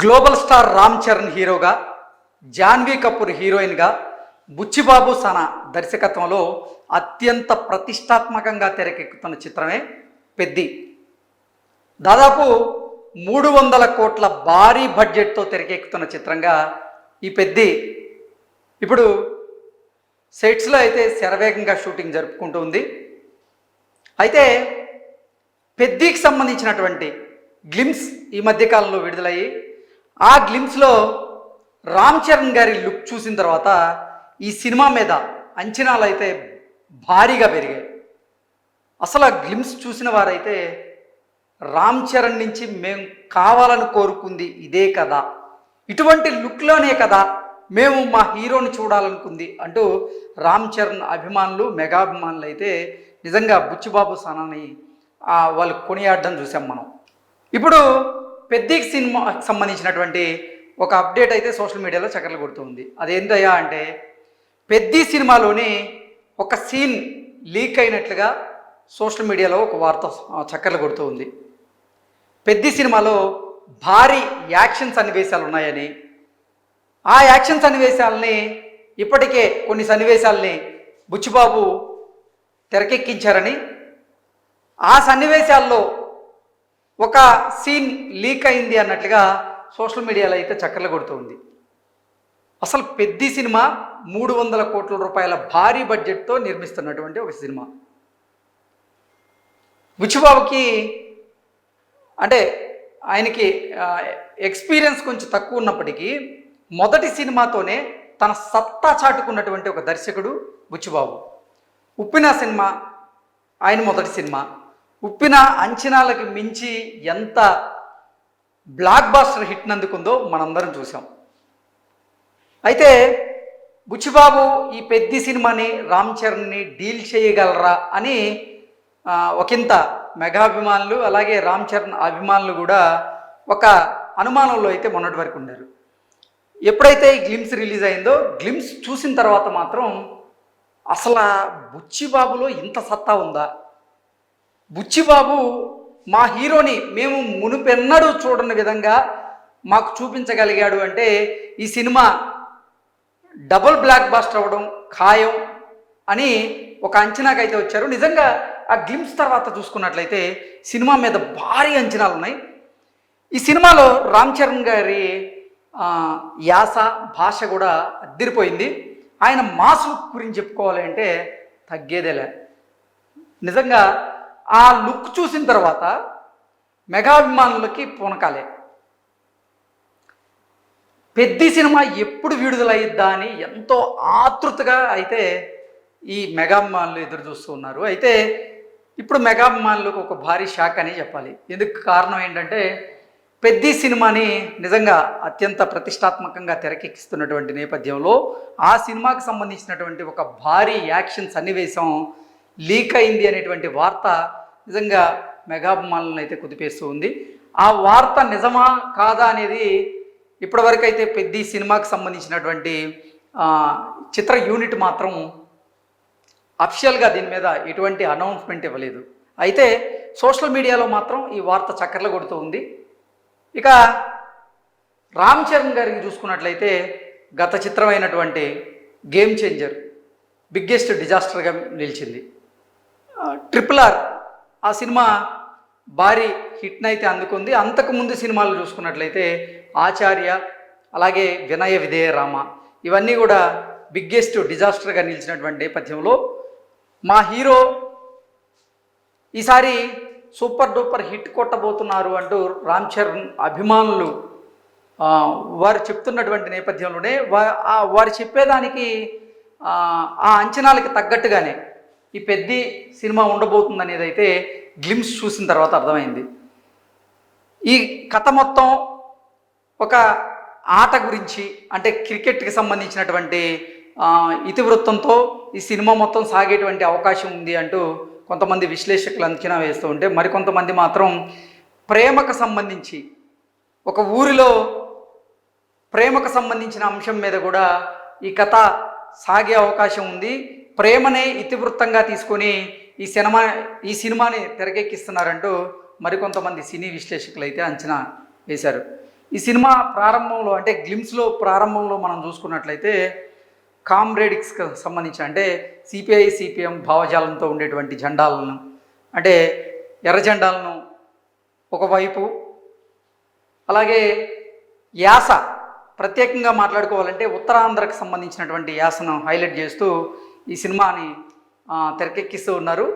Global star Ram Charan హీరోగా జాన్వీ కపూర్ హీరోయిన్గా బుచ్చిబాబు సనా దర్శకత్వంలో అత్యంత ప్రతిష్టాత్మకంగా తెరకెక్కుతున్న చిత్రమే పెద్ది. దాదాపు మూడు వందల కోట్ల భారీ బడ్జెట్తో తెరకెక్కుతున్న చిత్రంగా ఈ పెద్ది. ఇప్పుడు సెట్స్లో అయితే శరవేగంగా షూటింగ్ జరుపుకుంటూ ఉంది. అయితే పెద్దికి సంబంధించినటువంటి గ్లిమ్స్ ఈ మధ్యకాలంలో విడుదలయ్యి ఆ గ్లిమ్స్లో రామ్ చరణ్ గారి లుక్ చూసిన తర్వాత ఈ సినిమా మీద అంచనాలు అయితే భారీగా పెరిగాయి. అసలు ఆ గ్లిమ్స్ చూసిన వారైతే రామ్ చరణ్ నుంచి మేము కావాలని కోరుకుంది ఇదే కదా. ఇటువంటి లుక్లోనే కదా మేము మా హీరోని చూడాలనుకుంది అంటూ రామ్ చరణ్ అభిమానులు మెగాభిమానులు అయితే నిజంగా బుచ్చిబాబు సనాని వాళ్ళు కొనియాడడం చూసాం మనం. ఇప్పుడు పెద్ద సినిమాకి సంబంధించినటువంటి ఒక అప్డేట్ అయితే సోషల్ మీడియాలో చక్కర్లు కొడుతుంది అదేంటయ్యా అంటే పెద్ద సినిమాలోని ఒక సీన్ లీక్ అయినట్లుగా సోషల్ మీడియాలో ఒక వార్త చక్కర్లు కొడుతూ ఉంది. సినిమాలో భారీ యాక్షన్ సన్నివేశాలు ఉన్నాయని ఆ యాక్షన్ సన్నివేశాలని ఇప్పటికే కొన్ని సన్నివేశాలని బుచ్చిబాబు తెరకెక్కించారని ఆ సన్నివేశాల్లో ఒక సీన్ లీక్ అయింది అన్నట్లుగా సోషల్ మీడియాలో అయితే చక్కర్లు కొడుతుంది అసలు పెద్ద సినిమా మూడు వందల కోట్ల రూపాయల భారీ బడ్జెట్తో నిర్మిస్తున్నటువంటి ఒక సినిమా. బుచ్చిబాబుకి అంటే ఆయనకి ఎక్స్పీరియన్స్ కొంచెం తక్కువ ఉన్నప్పటికీ మొదటి సినిమాతోనే తన సత్తా చాటుకున్నటువంటి ఒక దర్శకుడు బుచ్చిబాబు ఉప్పిన సినిమా ఆయన మొదటి సినిమా. ఉప్పిన అంచనాలకు మించి ఎంత బ్లాక్ బాస్టర్ హిట్ నందుకుందో మనందరం చూసాం అయితే బుచ్చిబాబు ఈ పెద్ద సినిమాని రామ్ చరణ్ని డీల్ చేయగలరా అని ఒకంత మెగాభిమానులు అలాగే రామ్ చరణ్ అభిమానులు కూడా ఒక అనుమానంలో అయితే మొన్నటి వరకు ఉన్నారు ఎప్పుడైతే ఈ గ్లిమ్స్ రిలీజ్ అయిందో గ్లిమ్స్ చూసిన తర్వాత మాత్రం అసలు బుచ్చిబాబులో ఇంత సత్తా ఉందా? బుచ్చిబాబు మా హీరోని మేము మునుపెన్నడూ చూడని విధంగా మాకు చూపించగలిగాడు అంటే ఈ సినిమా డబుల్ బ్లాక్ బాస్టర్ అవ్వడం ఖాయం అని ఒక అంచనాకైతే అయితే వచ్చారు. నిజంగా ఆ గ్లిమ్స్ తర్వాత చూసుకున్నట్లయితే సినిమా మీద భారీ అంచనాలు ఉన్నాయి. ఈ సినిమాలో రామ్ చరణ్ గారి యాస భాష కూడా అద్దరిపోయింది. ఆయన మాస్ లుక్ గురించి చెప్పుకోవాలి అంటే తగ్గేదేలే. నిజంగా ఆ లుక్ చూసిన తర్వాత మెగాభిమానులకి పూనకాలే. పెద్ద సినిమా ఎప్పుడు విడుదలయ్యిద్దా అని ఎంతో ఆతృతగా అయితే ఈ మెగాభిమానులు ఎదురు చూస్తూ ఉన్నారు. అయితే ఇప్పుడు మెగాభిమానులకు ఒక భారీ షాక్ అని చెప్పాలి. ఎందుకు కారణం ఏంటంటే పెద్ద సినిమాని నిజంగా అత్యంత ప్రతిష్టాత్మకంగా తెరకెక్కిస్తున్నటువంటి నేపథ్యంలో ఆ సినిమాకి సంబంధించినటువంటి ఒక భారీ యాక్షన్ సన్నివేశం లీక్ అయింది అనేటువంటి వార్త నిజంగా మెగాభిమానులను అయితే కుదిపేస్తూ ఉంది. ఆ వార్త నిజమా కాదా అనేది ఇప్పటివరకు అయితే పెద్ద సినిమాకి సంబంధించినటువంటి చిత్ర యూనిట్ మాత్రం అఫిషియల్గా దీని మీద ఎటువంటి అనౌన్స్మెంట్ ఇవ్వలేదు. అయితే సోషల్ మీడియాలో మాత్రం ఈ వార్త చక్కర్లు కొడుతూ ఉంది. ఇక రామ్ చరణ్ గారికి చూసుకున్నట్లయితే గత చిత్రమైనటువంటి గేమ్ చేంజర్ బిగ్గెస్ట్ డిజాస్టర్గా నిలిచింది. ట్రిపుల్ ఆర్ ఆ సినిమా భారీ హిట్ని అయితే అందుకుంది. అంతకుముందు సినిమాలు చూసుకున్నట్లయితే ఆచార్య అలాగే వినయ విధేయ రామ ఇవన్నీ కూడా బిగ్గెస్ట్ డిజాస్టర్గా నిలిచినటువంటి నేపథ్యంలో మా హీరో ఈసారి సూపర్ డూపర్ హిట్ కొట్టబోతున్నారు అంటూ రామ్ చరణ్ అభిమానులు వారు చెప్తున్నటువంటి నేపథ్యంలోనే వారు చెప్పేదానికి ఆ అంచనాలకి తగ్గట్టుగానే ఈ పెద్ద సినిమా ఉండబోతుంది అనేది అయితే గ్లిమ్స్ చూసిన తర్వాత అర్థమైంది. ఈ కథ మొత్తం ఒక ఆట గురించి అంటే క్రికెట్కి సంబంధించినటువంటి ఇతివృత్తంతో ఈ సినిమా మొత్తం సాగేటువంటి అవకాశం ఉంది అంటూ కొంతమంది విశ్లేషకులు అంచనా వేస్తూ ఉంటే మరికొంతమంది మాత్రం ప్రేమకు సంబంధించి ఒక ఊరిలో ప్రేమకు సంబంధించిన అంశం మీద కూడా ఈ కథ సాగే అవకాశం ఉంది. ప్రేమనే ఇతివృత్తంగా తీసుకొని ఈ సినిమా ఈ సినిమాని తెరకెక్కిస్తున్నారంటూ మరికొంతమంది సినీ విశ్లేషకులు అయితే అంచనా వేశారు. ఈ సినిమా ప్రారంభంలో అంటే గ్లిమ్స్లో ప్రారంభంలో మనం చూసుకున్నట్లయితే కామ్రేడిక్స్కి సంబంధించి అంటే సిపిఐ సిపిఎం భావజాలంతో ఉండేటువంటి జెండాలను అంటే ఎర్ర జెండాలను ఒకవైపు అలాగే యాస ప్రత్యేకంగా మాట్లాడుకోవాలంటే ఉత్తరాంధ్రకు సంబంధించినటువంటి యాసను హైలైట్ చేస్తూ ఈ సినిమాని తెరకెక్కిస్తూ ఉన్నారు.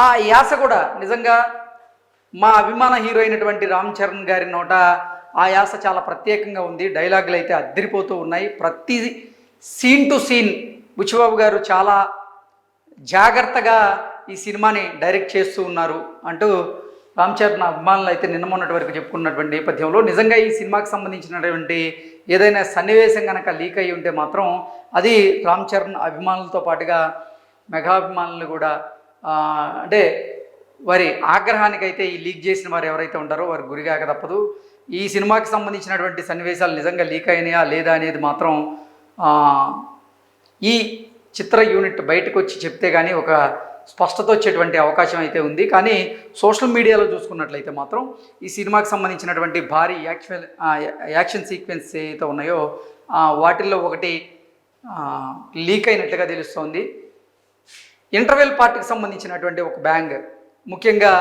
ఆ యాస కూడా నిజంగా మా అభిమాన హీరో అయినటువంటి రామ్ చరణ్ గారి నోట ఆ యాస చాలా ప్రత్యేకంగా ఉంది. డైలాగులు అయితే అద్దరిపోతూ ఉన్నాయి. ప్రతి సీన్ టు సీన్ బుచ్చిబాబు గారు చాలా జాగ్రత్తగా ఈ సినిమాని డైరెక్ట్ చేస్తూ ఉన్నారు అంటూ రామ్ చరణ్ అభిమానులు అయితే నిన్న మొన్నటి వరకు చెప్పుకున్నటువంటి నేపథ్యంలో నిజంగా ఈ సినిమాకి సంబంధించినటువంటి ఏదైనా సన్నివేశం కనుక లీక్ అయి ఉంటే మాత్రం అది రామ్ చరణ్ అభిమానులతో పాటుగా మెగాభిమానులు కూడా అంటే వారి ఆగ్రహానికి అయితే ఈ లీక్ చేసిన వారు ఎవరైతే ఉంటారో వారు గురిగాక తప్పదు. ఈ సినిమాకి సంబంధించినటువంటి సన్నివేశాలు నిజంగా లీక్ అయినాయా లేదా అనేది మాత్రం ఈ చిత్ర యూనిట్ బయటకు వచ్చి చెప్తే కానీ ఒక స్పష్టత వచ్చేటువంటి అవకాశం అయితే ఉంది. కానీ సోషల్ మీడియాలో చూసుకున్నట్లయితే మాత్రం ఈ సినిమాకి సంబంధించినటువంటి భారీ యాక్షన్ యాక్షన్ సీక్వెన్స్ ఏవైతే ఉన్నాయో వాటిల్లో ఒకటి లీక్ అయినట్లుగా తెలుస్తోంది. ఇంటర్వెల్ పార్ట్కి సంబంధించినటువంటి ఒక బ్యాంగ్. ముఖ్యంగా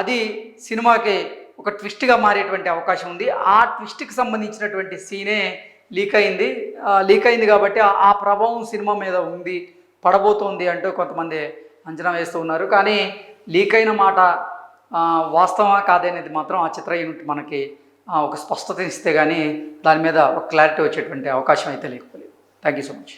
అది సినిమాకి ఒక ట్విస్ట్గా మారేటువంటి అవకాశం ఉంది. ఆ ట్విస్ట్కి సంబంధించినటువంటి సీనే లీక్ అయింది. లీక్ అయింది కాబట్టి ఆ ప్రభావం సినిమా మీద ఉంది పడబోతోంది అంటూ కొంతమంది అంచనా వేస్తూ ఉన్నారు. కానీ లీక్ అయిన మాట వాస్తవమా కాదనేది మాత్రం ఆ చిత్ర యూనిట్ మనకి ఒక స్పష్టత ఇస్తే కానీ దాని మీద ఒక క్లారిటీ వచ్చేటువంటి అవకాశం అయితే లేకపోలేదు. Thank you so much.